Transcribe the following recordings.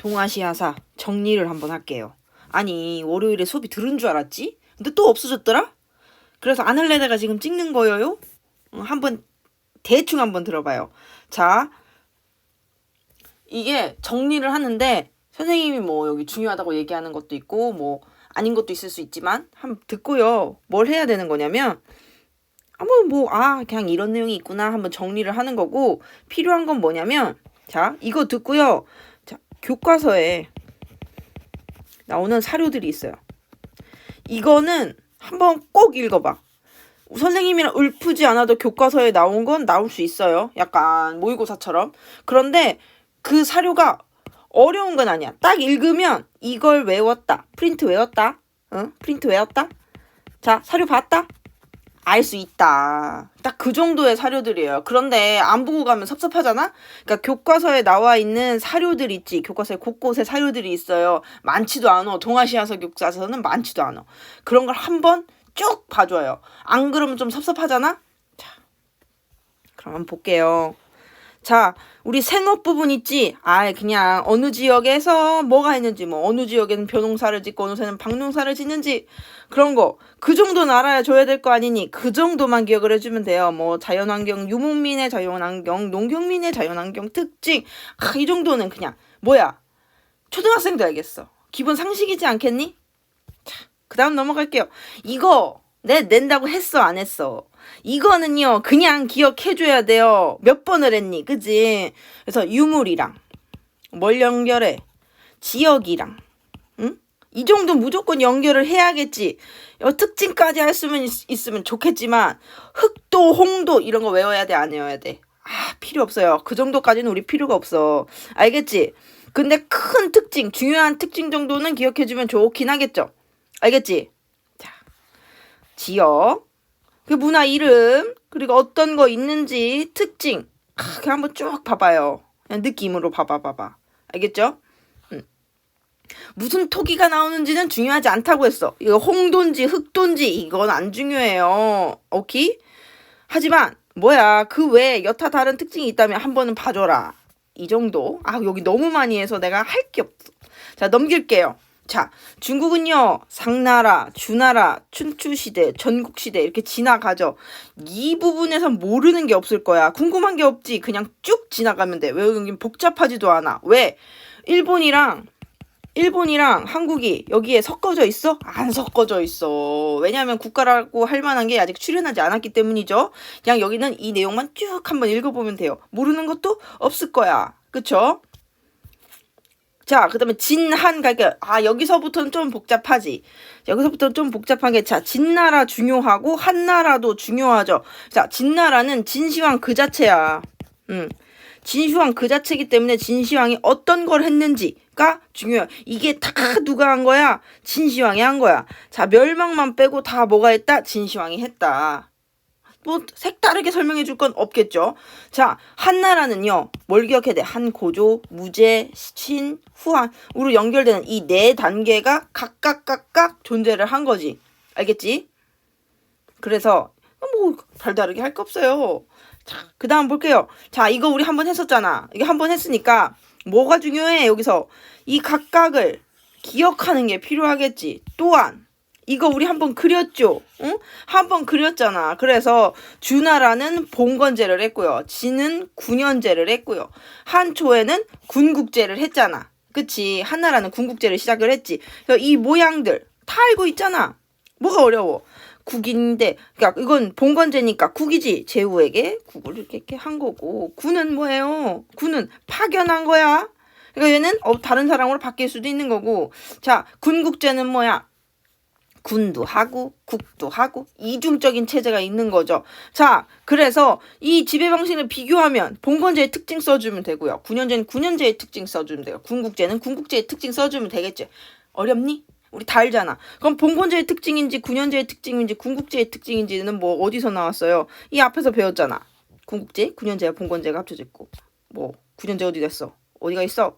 동아시아사 정리를 한번 할게요. 아니 월요일에 수업이 들은 줄 알았지? 근데 또 없어졌더라? 그래서 안 할래다가 지금 찍는 거예요. 어, 한번 대충 한번 들어봐요. 자, 이게 정리를 하는데 선생님이 뭐 여기 중요하다고 얘기하는 것도 있고 뭐 아닌 것도 있을 수 있지만 한번 듣고요. 뭘 해야 되는 거냐면 아무 뭐아 그냥 이런 내용이 있구나 한번 정리를 하는 거고 필요한 건 뭐냐면 자 이거 듣고요. 자 교과서에 나오는 사료들이 있어요. 이거는 한번 꼭 읽어봐. 선생님이랑 읊프지 않아도 교과서에 나온 건 나올 수 있어요. 약간 모의고사처럼. 그런데 그 사료가 어려운 건 아니야. 딱 읽으면 이걸 외웠다. 프린트 외웠다. 응? 프린트 외웠다. 자, 사료 봤다. 알 수 있다. 딱 그 정도의 사료들이에요. 그런데 안 보고 가면 섭섭하잖아? 그러니까 교과서에 나와 있는 사료들 있지. 교과서에 곳곳에 사료들이 있어요. 많지도 않아. 동아시아서 교과서는 많지도 않아. 그런 걸 한번 쭉 봐줘요. 안 그러면 좀 섭섭하잖아? 자, 그럼 한번 볼게요. 자, 우리 생업 부분 있지? 아, 그냥 어느 지역에서 뭐가 있는지, 뭐 어느 지역에는 벼농사를 짓고 어느 새는 방농사를 짓는지 그런 거 그 정도는 알아야 줘야 될 거 아니니 그 정도만 기억을 해주면 돼요. 뭐 자연환경 유목민의 자연환경 농경민의 자연환경 특징 아, 이 정도는 그냥 뭐야 초등학생도 알겠어. 기본 상식이지 않겠니? 자, 그 다음 넘어갈게요. 이거 내 낸다고 했어 안 했어? 이거는요 그냥 기억해줘야 돼요. 몇 번을 했니, 그지? 그래서 유물이랑 뭘 연결해? 지역이랑 응? 이 정도 무조건 연결을 해야겠지. 어, 특징까지 할 있, 있으면 좋겠지만 흑도, 홍도 이런 거 외워야 돼, 안 외워야 돼? 아 필요 없어요. 그 정도까지는 우리 필요가 없어. 알겠지? 근데 큰 특징, 중요한 특징 정도는 기억해주면 좋긴 하겠죠. 알겠지? 자, 지역, 그 문화 이름, 그리고 어떤 거 있는지 특징, 아, 그냥 한번 쭉 봐봐요. 그냥 느낌으로 봐봐, 봐봐. 알겠죠? 음. 무슨 토기가 나오는지는 중요하지 않다고 했어. 이거 홍도인지 흑도인지 이건 안 중요해요. 오케이? 하지만 뭐야 그 외에 여타 다른 특징이 있다면 한 번은 봐줘라. 이 정도. 아 여기 너무 많이 해서 내가 할 게 없어. 자 넘길게요. 자 중국은요 상나라, 주나라, 춘추시대, 전국시대 이렇게 지나가죠. 이 부분에서 모르는 게 없을 거야. 궁금한 게 없지. 그냥 쭉 지나가면 돼. 외우긴 복잡하지도 않아. 왜? 일본이랑 일본이랑 한국이 여기에 섞어져 있어? 안 섞어져 있어. 왜냐하면 국가라고 할 만한 게 아직 출연하지 않았기 때문이죠. 그냥 여기는 이 내용만 쭉 한번 읽어보면 돼요. 모르는 것도 없을 거야. 그쵸? 자, 그 다음에 진한 가격. 아, 여기서부터는 좀 복잡하지. 여기서부터 좀 복잡한 게, 자, 진나라 중요하고, 한나라도 중요하죠. 자, 진나라는 진시황 그 자체야. 음. 진시황 그 자체이기 때문에 진시황이 어떤 걸 했는지가 중요해. 이게 다 누가 한 거야? 진시황이 한 거야. 자, 멸망만 빼고 다 뭐가 했다? 진시황이 했다. 뭐 색다르게 설명해 줄 건 없겠죠. 자, 한나라는요. 뭘 기억해야 돼? 한 고조, 무제, 신, 후한 으로 연결되는 이 네 단계가 각각 각각 존재를 한 거지. 알겠지? 그래서 뭐 별다르게 할 거 없어요. 자, 그다음 볼게요. 자, 이거 우리 한번 했었잖아. 이게 한번 했으니까 뭐가 중요해? 여기서 이 각각을 기억하는 게 필요하겠지. 또한 이거 우리 한번 그렸죠? 응? 한번 그렸잖아. 그래서 주나라는 봉건제를 했고요. 지는 군연제를 했고요. 한초에는 군국제를 했잖아. 그치? 한나라는 군국제를 시작을 했지. 그래서 이 모양들 다 알고 있잖아. 뭐가 어려워? 국인데, 그러니까 이건 봉건제니까 국이지. 제후에게 국을 이렇게, 이렇게 한 거고. 군은 뭐예요? 군은 파견한 거야. 그러니까 얘는 어, 다른 사람으로 바뀔 수도 있는 거고. 자, 군국제는 뭐야? 군도 하고 국도 하고 이중적인 체제가 있는 거죠. 자, 그래서 이 지배 방식을 비교하면 봉건제의 특징 써주면 되고요. 군연제는 군연제의 특징 써주면 돼요. 군국제는 군국제의 특징 써주면 되겠지. 어렵니? 우리 다 알잖아. 그럼 봉건제의 특징인지 군연제의 특징인지 군국제의 특징인지는 뭐 어디서 나왔어요? 이 앞에서 배웠잖아. 군국제, 군연제와 봉건제가 합쳐져 있고. 뭐 군연제 어디 갔어? 어디가 있어?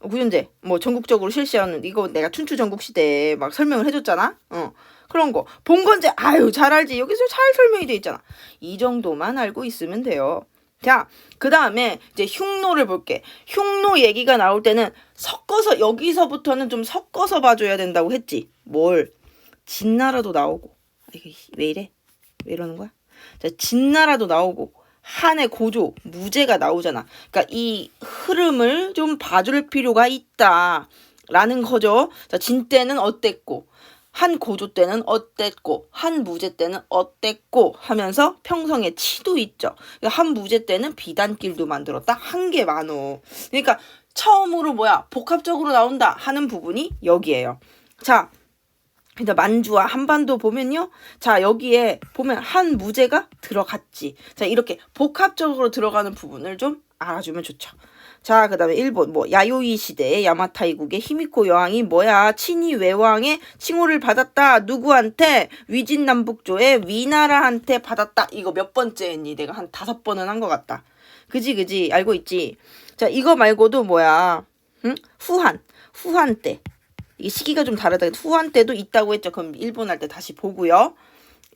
구연제 뭐 전국적으로 실시하는 이거 내가 춘추 전국 시대에 막 설명을 해줬잖아. 어 그런 거 봉건제 아유 잘 알지 여기서 잘 설명이 돼 있잖아. 이 정도만 알고 있으면 돼요. 자, 그 다음에 이제 흉노를 볼게. 흉노 얘기가 나올 때는 섞어서, 여기서부터는 좀 섞어서 봐줘야 된다고 했지. 뭘? 진나라도 나오고. 아, 이게 왜 이래? 왜 이러는 거야? 자, 진나라도 나오고. 한의 고조, 무죄가 나오잖아. 그러니까 이 흐름을 좀 봐줄 필요가 있다. 라는 거죠. 자, 진 때는 어땠고, 한 고조 때는 어땠고, 한 무죄 때는 어땠고 하면서 평성의 치도 있죠. 그러니까 한 무죄 때는 비단길도 만들었다. 한 개 많어. 그러니까 처음으로 뭐야, 복합적으로 나온다 하는 부분이 여기에요. 자, 근데 만주와 한반도 보면요. 자, 여기에 보면 한 무제가 들어갔지. 자, 이렇게 복합적으로 들어가는 부분을 좀 알아주면 좋죠. 자, 그 다음에 일본, 뭐, 야요이 시대의 야마타이국의 히미코 여왕이 뭐야, 친히 외왕의 칭호를 받았다. 누구한테? 위진남북조의 위나라한테 받았다. 이거 몇 번째 했니? 내가 한 다섯 번은 한 것 같다. 그지, 그지? 알고 있지? 자, 이거 말고도 뭐야, 응? 후한, 후한 때. 이게 시기가 좀 다르다. 후한 때도 있다고 했죠. 그럼 일본 할 때 다시 보고요.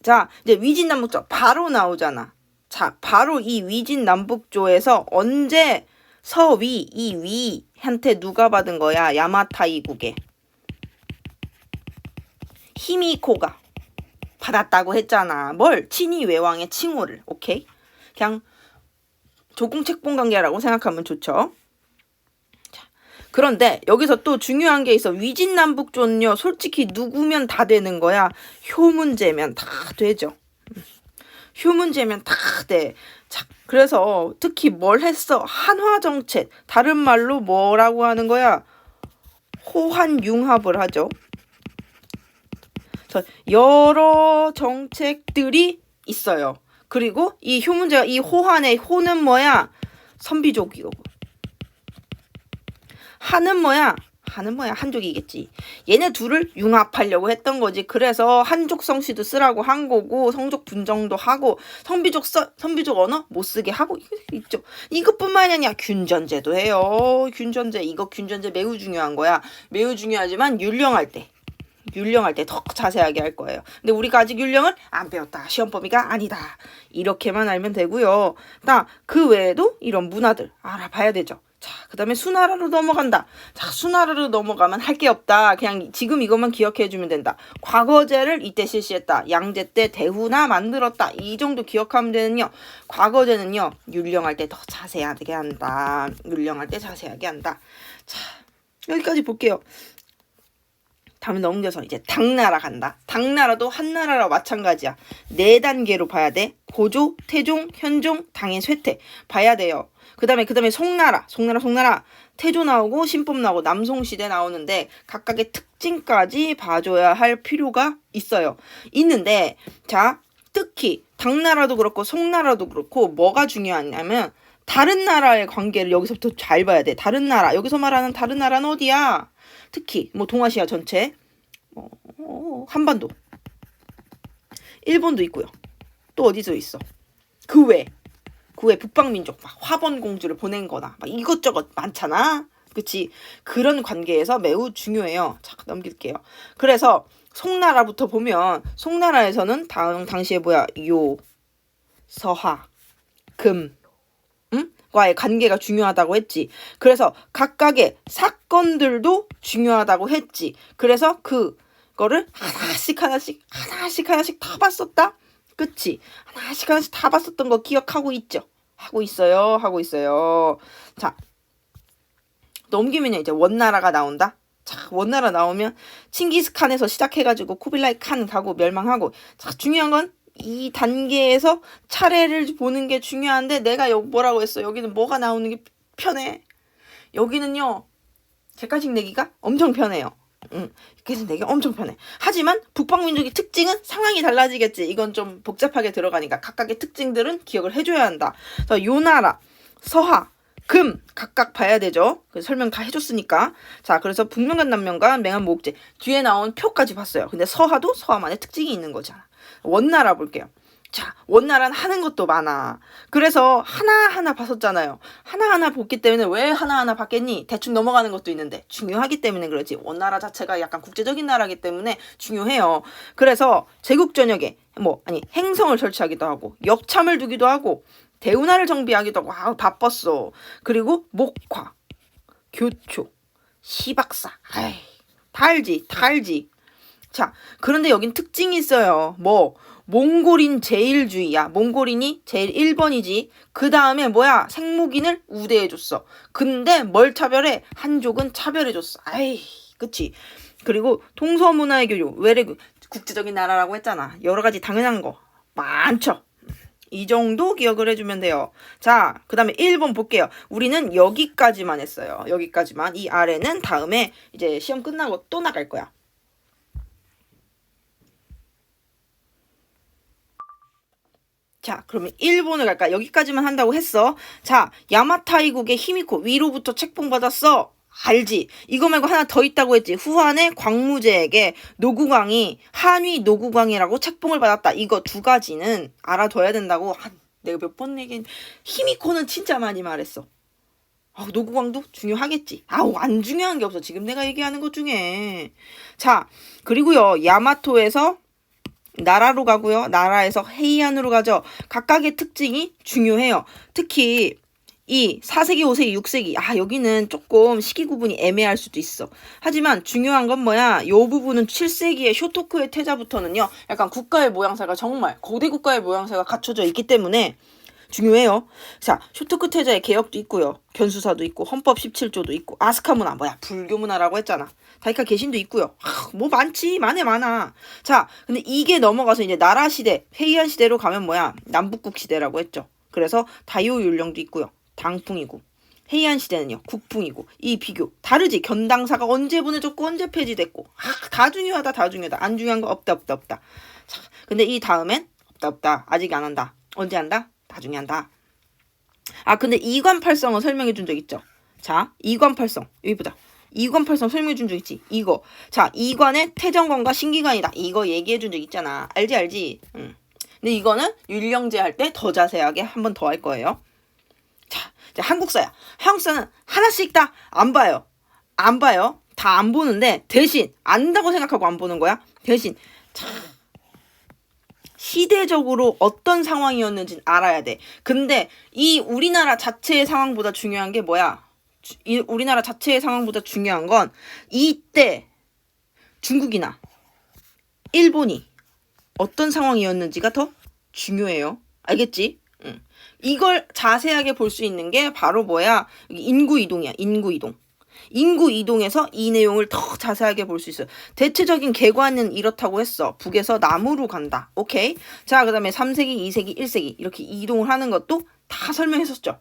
자, 이제 위진 남북조 바로 나오잖아. 자, 바로 이 위진 남북조에서 언제 서위 이 위한테 누가 받은 거야? 야마타이국에 히미코가 받았다고 했잖아. 뭘? 친이 외왕의 칭호를. 오케이? 그냥 조공책봉 관계라고 생각하면 좋죠. 그런데 여기서 또 중요한 게 있어. 위진남북조는요, 솔직히 누구면 다 되는 거야. 효 문제면 다 되죠. 효 문제면 다 돼. 자, 그래서 특히 뭘 했어? 한화정책. 다른 말로 뭐라고 하는 거야? 호환융합을 하죠. 여러 정책들이 있어요. 그리고 이 효 문제가 이 호환의 호는 뭐야? 선비족이고 하는 뭐야? 하는 뭐야? 한족이겠지. 얘네 둘을 융합하려고 했던 거지. 그래서 한족 성씨도 쓰라고 한 거고 성족 분정도 하고 성비족 써, 성비족 언어 못 쓰게 하고 있죠. 이것뿐만이 아니야. 균전제도 해요. 균전제 이거 균전제 매우 중요한 거야. 매우 중요하지만 율령할 때 율령할 때 더 자세하게 할 거예요. 근데 우리가 아직 율령을 안 배웠다. 시험 범위가 아니다. 이렇게만 알면 되고요. 나 그 외에도 이런 문화들 알아봐야 되죠. 자, 그 다음에 수나라로 넘어간다. 자, 수나라로 넘어가면 할 게 없다. 그냥 지금 이것만 기억해 주면 된다. 과거제를 이때 실시했다. 양제 때 대후나 만들었다. 이 정도 기억하면 되는요. 과거제는요. 율령할 때 더 자세하게 한다. 율령할 때 자세하게 한다. 자, 여기까지 볼게요. 다음에 넘겨서 이제 당나라 간다. 당나라도 한나라와 마찬가지야. 네 단계로 봐야 돼. 고조, 태종, 현종, 당의 쇠퇴 봐야 돼요. 그 다음에 그 다음에 송나라, 송나라, 송나라, 태조 나오고 신법 나오고 남송시대 나오는데 각각의 특징까지 봐줘야 할 필요가 있어요. 있는데 자 특히 당나라도 그렇고 송나라도 그렇고 뭐가 중요하냐면 다른 나라의 관계를 여기서부터 잘 봐야 돼. 다른 나라 여기서 말하는 다른 나라는 어디야? 특히 뭐 동아시아 전체, 어, 어, 한반도, 일본도 있고요. 또 어디서 있어? 그 외. 그 외 북방민족 막 화번 공주를 보낸 거나 막 이것저것 많잖아. 그치? 그런 관계에서 매우 중요해요. 자, 넘길게요. 그래서 송나라부터 보면 송나라에서는 당, 당시에 뭐야? 요, 서하, 금, 응? 과의 관계가 중요하다고 했지. 그래서 각각의 사건들도 중요하다고 했지. 그래서 그거를 하나씩 하나씩 하나씩 하나씩 다 봤었다. 그치? 하나씩 하나씩 다 봤었던 거 기억하고 있죠? 하고 있어요. 하고 있어요. 자, 넘기면 이제 원나라가 나온다. 자, 원나라 나오면 칭기스칸에서 시작해가지고 쿠빌라이 칸 가고 멸망하고. 자, 중요한 건 이 단계에서 차례를 보는 게 중요한데 내가 여기 뭐라고 했어? 여기는 뭐가 나오는 게 편해. 여기는요. 객관식 내기가 엄청 편해요. 응. 그래서 내기 엄청 편해. 하지만 북방민족의 특징은 상황이 달라지겠지. 이건 좀 복잡하게 들어가니까 각각의 특징들은 기억을 해줘야 한다. 그래서 요 나라, 서하, 금 각각 봐야 되죠. 그래서 설명 다 해줬으니까. 자, 그래서 북명간 남명간 맹한 모국제 뒤에 나온 표까지 봤어요. 근데 서하도 서하만의 특징이 있는 거잖아. 원나라 볼게요. 자, 원나라는 하는 것도 많아. 그래서 하나하나 봤었잖아요. 하나하나 봤기 때문에 왜 하나하나 봤겠니? 대충 넘어가는 것도 있는데 중요하기 때문에 그렇지. 원나라 자체가 약간 국제적인 나라기 때문에 중요해요. 그래서 제국 전역에 뭐 아니 행성을 설치하기도 하고 역참을 두기도 하고 대운하를 정비하기도 하고 아, 바빴어. 그리고 목화, 교초, 시박사. 아이, 다 알지. 다 알지. 자, 그런데 여긴 특징이 있어요. 뭐 몽골인 제일주의야. 몽골인이 제일 1번이지. 그 다음에 뭐야? 생목인을 우대해줬어. 근데 뭘 차별해? 한족은 차별해줬어. 아이, 그치. 그리고 통서문화의 교류, 외래국, 국제적인 나라라고 했잖아. 여러 가지 당연한 거 많죠. 이 정도 기억을 해주면 돼요. 자, 그 다음에 1번 볼게요. 우리는 여기까지만 했어요. 여기까지만. 이 아래는 다음에 이제 시험 끝나고 또 나갈 거야. 자, 그러면 일본을 갈까? 여기까지만 한다고 했어. 자, 야마타이국의 히미코 위로부터 책봉 받았어. 알지? 이거 말고 하나 더 있다고 했지. 후한의 광무제에게 노구광이 한위 노구광이라고 책봉을 받았다. 이거 두 가지는 알아둬야 된다고 한 내가 몇 번 얘기한 히미코는 진짜 많이 말했어. 아, 노구광도 중요하겠지. 아우, 안 중요한 게 없어. 지금 내가 얘기하는 것 중에. 자, 그리고요, 야마토에서 나라로 가고요. 나라에서 헤이안으로 가죠. 각각의 특징이 중요해요. 특히 이 4세기, 5세기, 6세기. 아, 여기는 조금 시기 구분이 애매할 수도 있어. 하지만 중요한 건 뭐야? 요 부분은 7세기의 쇼토크의 태자부터는요. 약간 국가의 모양새가 정말 거대 국가의 모양새가 갖춰져 있기 때문에 중요해요. 자, 쇼토크 태자의 개혁도 있고요. 견수사도 있고 헌법 17조도 있고 아스카 문화 뭐야? 불교 문화라고 했잖아. 다이카 개신도 있고요. 아, 뭐 많지. 많네 많아. 자, 근데 이게 넘어가서 이제 나라 시대, 회의한 시대로 가면 뭐야? 남북국 시대라고 했죠. 그래서 다요율령도 있고요. 당풍이고 해이안 시대는요 국풍이고 이 비교 다르지 견당사가 언제 보내졌고 언제 폐지됐고 아, 다 중요하다 다 중요하다 안 중요한 거 없다 없다 없다 자 근데 이 다음엔 없다 없다 아직 안 한다 언제 한다 나중에 한다. 아 근데 이관팔성은 설명해 준 적 있죠? 자 이관팔성. 여기 보자. 이관팔성 설명해 준 적 있지? 이거. 자 이관의 태정관과 신기관이다. 이거 얘기해 준 적 있잖아. 알지 알지? 응. 근데 이거는 율령제 할 때 더 자세하게 한 번 더 할 거예요. 자, 한국사야. 한국사는 하나씩 다 안 봐요. 안 봐요. 다 안 보는데 대신 안다고 생각하고 안 보는 거야. 대신. 자, 시대적으로 어떤 상황이었는지 알아야 돼. 근데 이 우리나라 자체의 상황보다 중요한 게 뭐야? 이 우리나라 자체의 상황보다 중요한 건 이때 중국이나 일본이 어떤 상황이었는지가 더 중요해요. 알겠지? 응. 이걸 자세하게 볼 수 있는 게 바로 뭐야? 인구 이동이야. 인구 이동. 인구 이동에서 이 내용을 더 자세하게 볼 수 있어요. 대체적인 개관은 이렇다고 했어. 북에서 남으로 간다. 오케이? 자, 그 다음에 3세기, 2세기, 1세기 이렇게 이동을 하는 것도 다 설명했었죠.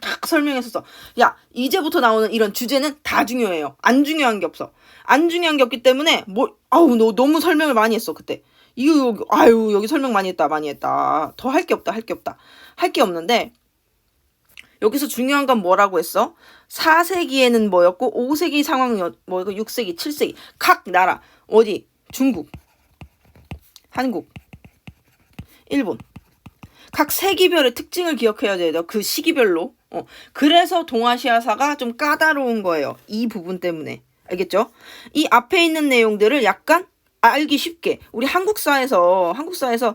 다 설명했었어. 야, 이제부터 나오는 이런 주제는 다 중요해요. 안 중요한 게 없어. 안 중요한 게 없기 때문에 뭐 아우 너 너무 설명을 많이 했어 그때. 이거 여기 아유 여기 설명 많이 했다 많이 했다. 더 할 게 없다 할 게 없다. 할 게 없는데 여기서 중요한 건 뭐라고 했어? 4세기에는 뭐였고 5세기 상황이었 뭐고 6세기 7세기 각 나라 어디 중국 한국 일본 각 세기별의 특징을 기억해야 돼요. 그 시기별로. 어. 그래서 동아시아사가 좀 까다로운 거예요. 이 부분 때문에. 알겠죠? 이 앞에 있는 내용들을 약간 알기 쉽게 우리 한국사에서 한국사에서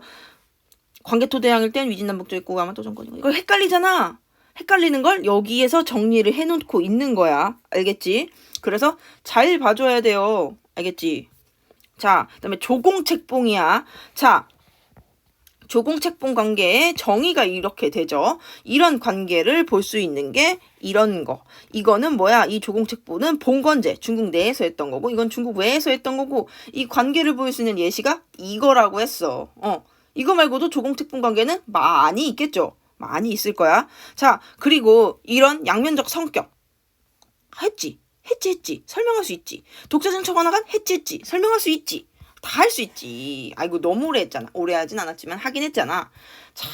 광개토대왕일 땐 위진남북조 있고 아마토정권이고 이거 헷갈리잖아. 헷갈리는 걸 여기에서 정리를 해놓고 있는 거야. 알겠지? 그래서 잘 봐줘야 돼요. 알겠지? 자, 그 다음에 조공책봉이야. 자, 조공책봉 관계의 정의가 이렇게 되죠. 이런 관계를 볼 수 있는 게 이런 거. 이거는 뭐야? 이 조공책봉은 봉건제 중국 내에서 했던 거고 이건 중국 외에서 했던 거고 이 관계를 보일 수 있는 예시가 이거라고 했어. 어. 이거 말고도 조공책봉 관계는 많이 있겠죠. 많이 있을 거야. 자, 그리고 이런 양면적 성격. 했지. 했지, 했지. 설명할 수 있지. 독자적 처관화간 했지, 했지. 설명할 수 있지. 다 할 수 있지. 아이고, 너무 오래 했잖아. 오래 하진 않았지만 하긴 했잖아. 자,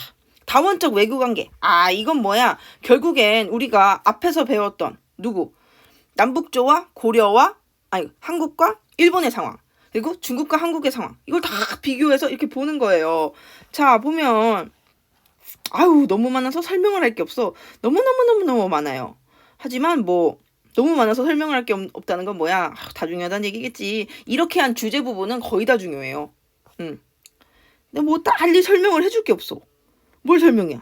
다원적 외교 관계. 아, 이건 뭐야? 결국엔 우리가 앞에서 배웠던 누구? 남북조와 고려와 아니 한국과 일본의 상황. 그리고 중국과 한국의 상황. 이걸 다 비교해서 이렇게 보는 거예요. 자, 보면 아유, 너무 많아서 설명을 할 게 없어. 너무너무너무너무 많아요. 하지만 뭐 너무 많아서 설명을 할 게 없다는 건 뭐야? 아, 다 중요하다는 얘기겠지. 이렇게 한 주제 부분은 거의 다 중요해요. 응. 근데 뭐 달리 설명을 해줄 게 없어. 뭘 설명해?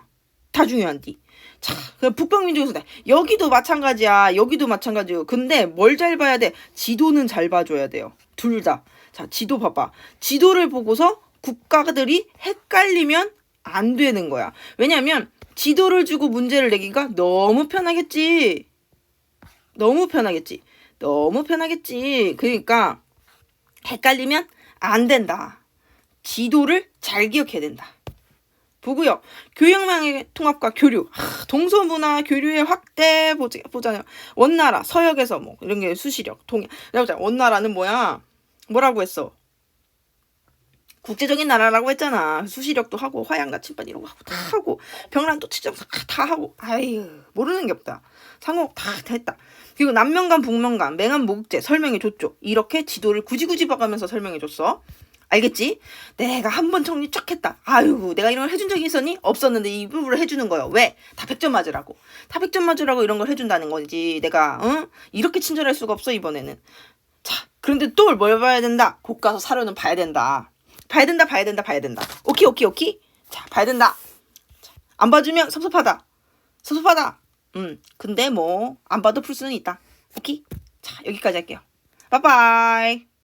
다 중요한디. 자, 그 북방민족에서 여기도 마찬가지야. 여기도 마찬가지요. 근데 뭘 잘 봐야 돼? 지도는 잘 봐줘야 돼요. 둘 다. 자, 지도 봐봐. 지도를 보고서 국가들이 헷갈리면 안 되는 거야. 왜냐면 지도를 주고 문제를 내기가 너무 편하겠지. 너무 편하겠지. 너무 편하겠지. 그러니까 헷갈리면 안 된다. 지도를 잘 기억해야 된다. 보고요. 교양망의 통합과 교류, 하, 동서문화 교류의 확대 보자, 보자요. 원나라, 서역에서 뭐 이런 게 수시력. 내가 보자. 원나라는 뭐야? 뭐라고 했어? 국제적인 나라라고 했잖아. 수시력도 하고 화양가 침반 이런 거 하고 다 하고 병란도 치정사 다 하고 아유 모르는 게 없다. 상호 다 했다. 그리고 남명간 북명간 맹한 모국제 설명해 줬죠. 이렇게 지도를 굳이 굳이 봐가면서 설명해 줬어. 알겠지? 내가 한 번 정리 쫙 했다. 아유, 내가 이런 걸 해준 적이 있었니? 없었는데 이 부분을 해주는 거예요. 왜? 다 100점 맞으라고. 다 100점 맞으라고 이런 걸 해준다는 거지. 내가, 응? 이렇게 친절할 수가 없어, 이번에는. 자, 그런데 또 뭘 봐야 된다? 곧 가서 사료는 봐야 된다. 봐야 된다, 봐야 된다, 봐야 된다. 오케이, 오케이, 오케이? 자, 봐야 된다. 자, 안 봐주면 섭섭하다. 섭섭하다. 음, 근데 뭐, 안 봐도 풀 수는 있다. 오케이? 자, 여기까지 할게요. 바이바이.